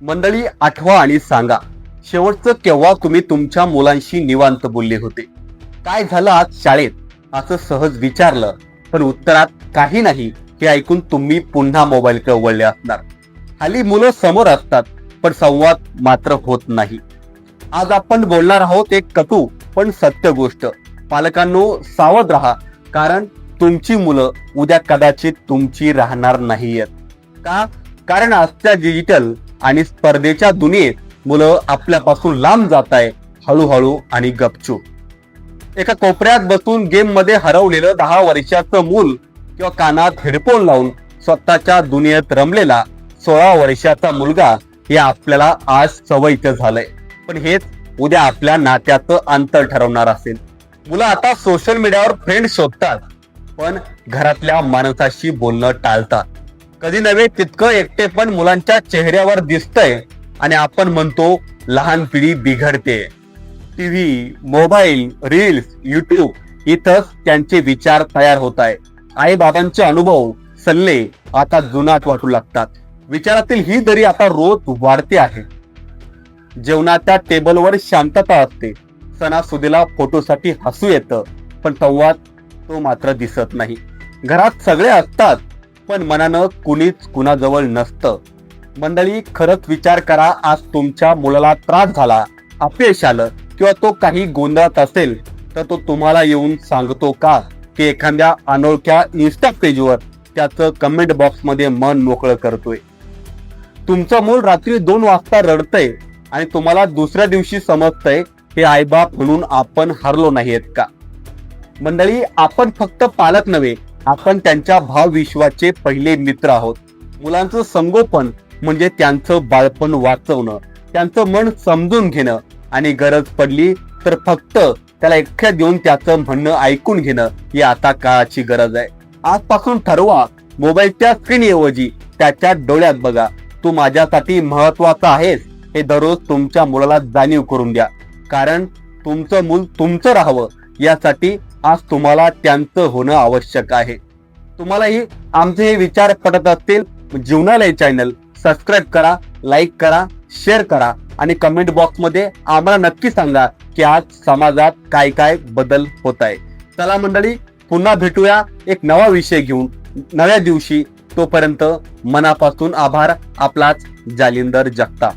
मंडळी आठवा आणि सांगा शेवटचं केव्हा तुम्ही तुमच्या मुलांशी निवांत बोलले होते? काय झालं आज शाळेत? असं सहज विचारलं पण उत्तरात काही नाही हे ऐकून तुम्ही पुन्हा मोबाईलकडे वळले असणार. हल्ली मुलं समोर असतात पण संवाद मात्र होत नाही. आज आपण बोलणार आहोत एक कटू पण सत्य गोष्ट. पालकांनो सावध राहा कारण तुमची मुलं उद्या कदाचित तुमची राहणार नाहीयेत. का? कारण आजच्या डिजिटल आणि स्पर्धेच्या दुनियेत मुलं आपल्यापासून लांब जात आहे हळूहळू आणि गपचूप. एका कोपऱ्यात बसून गेममध्ये हरवलेलं दहा वर्षाचं मूल किंवा कानात हेडफोन लावून स्वतःच्या दुनियेत रमलेला सोळा वर्षाचा मुलगा हे आपल्याला आज सवयीचं झालंय. पण हेच उद्या आपल्या नात्याचं अंतर ठरवणार असेल. मुलं आता सोशल मीडियावर फ्रेंड शोधतात पण घरातल्या माणसाशी बोलणं टाळतात. कधी नव्हे तितकं एकटे पण मुलांच्या चेहऱ्यावर दिसतंय. आणि आपण म्हणतो लहान पिढी बिघडते. टीव्ही मोबाईल रील्स युट्यूब इथंच त्यांचे विचार तयार होत आहे. आई बाबांचे अनुभव सल्ले आता जुनाट वाटू लागतात. विचारातील ही दरी आता रोज वाढते आहे. जेवणाच्या टेबलवर शांतता असते. सणासुदीला फोटोसाठी हसू येतं. पण संवाद तो मात्र दिसत नाही. घरात सगळे असतात. पण मनानं कुणीच कुणाजवळ नसतं. मंडळी खरंच विचार करा आज तुमच्या मुलाला त्रास झाला अपयश आलं किंवा तो काही गोंधळात असेल तर तो तुम्हाला येऊन सांगतो का? की एखाद्या अनोळख्या इन्स्टा पेजवर त्याचं कमेंट बॉक्समध्ये मन मोकळं करतोय. तुमचं मूल रात्री दोन वाजता रडतंय आणि तुम्हाला दुसऱ्या दिवशी समजतंय हे आईबाप म्हणून आपण हरलो नाहीयेत का? मंडळी आपण फक्त पालक नव्हे आपण त्यांच्या भावविश्वाचे पहिले मित्र आहोत. मुलांचं संगोपन म्हणजे त्यांचं बाळपण वाचवणं. त्यांचं मन समजून घेणं आणि गरज पडली तर फक्त त्याला एकट्या देऊन त्याचं म्हणणं ऐकून घेणं ही आता काळाची गरज आहे. आजपासून ठरवा मोबाईलच्या स्क्रीन ऐवजी त्याच्या डोळ्यात बघा. तू माझ्यासाठी महत्त्वाचा आहेस हे दररोज तुमच्या मुलाला जाणीव करून द्या. कारण तुमचं मूल तुमचं राहावं यासाठी आज तुम्हाला त्यांचं होणं आवश्यक आहे. तुम्हालाही आमचे हे विचार पटत असतील. जीवनालय चॅनल सबस्क्राईब करा लाईक करा शेअर करा आणि कमेंट बॉक्समध्ये आम्हाला नक्की सांगा की आज समाजात काय काय बदल होत आहे चला मंडळी पुन्हा भेटूया. एक नवा विषय घेऊन नव्या दिवशी. तोपर्यंत मनापासून आभार. आपलाच जालिंदर जगता